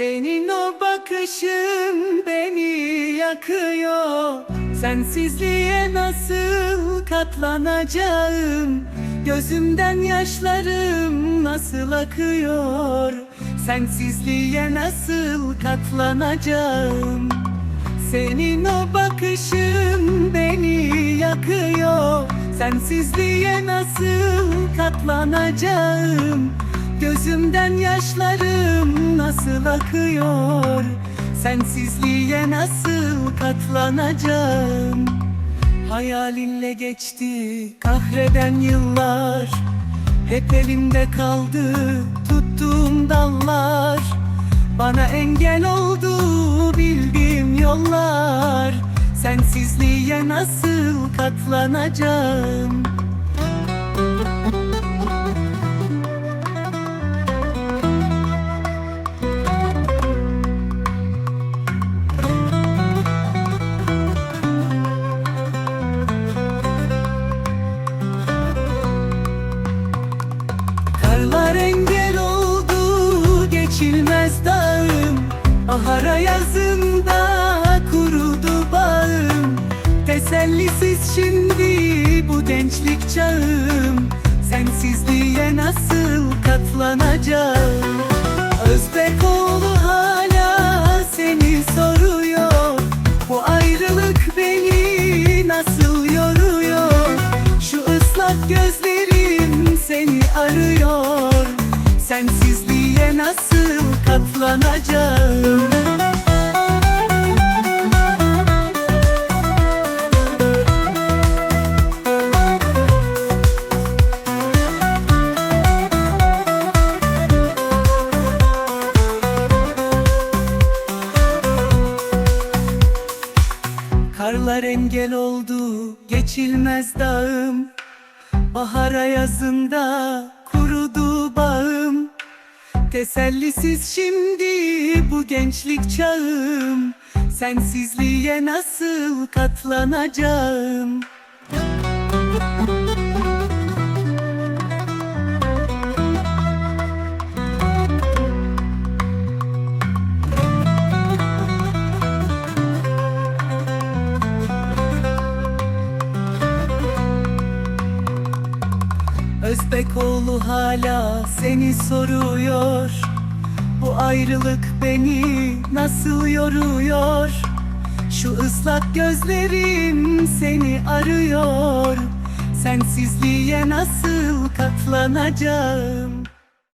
Senin o bakışın beni yakıyor. Sensizliğe nasıl katlanacağım? Gözümden yaşlarım nasıl akıyor? Sensizliğe nasıl katlanacağım? Senin o bakışın beni yakıyor. Sensizliğe nasıl katlanacağım Gözümden yaşlarım nasıl akıyor? Sensizliğe nasıl katlanacağım? Hayalinle geçti kahreden yıllar. Hep elimde kaldı tuttuğum dallar. Bana engel oldu bildiğim yollar. Sensizliğe nasıl katlanacağım geçilmez dağım. Bahara yazında kurudu bağım. Tesellisiz şimdi bu gençlik çağım. Sensizliğe nasıl katlanacağım? Özbekoğlu hala seni soruyor. Bu ayrılık beni nasıl yoruyor? Şu ıslak gözlerim seni arıyor Sensizliğe nasıl katlanacağım? Karlar engel oldu geçilmez dağım. Bahara yazında kurudu bağım Tesellisiz şimdi bu gençlik çağım. Sensizliğe nasıl katlanacağım Özbekoğlu hala seni soruyor. Bu ayrılık beni nasıl yoruyor? Şu ıslak gözlerim seni arıyor. Sensizliğe nasıl katlanacağım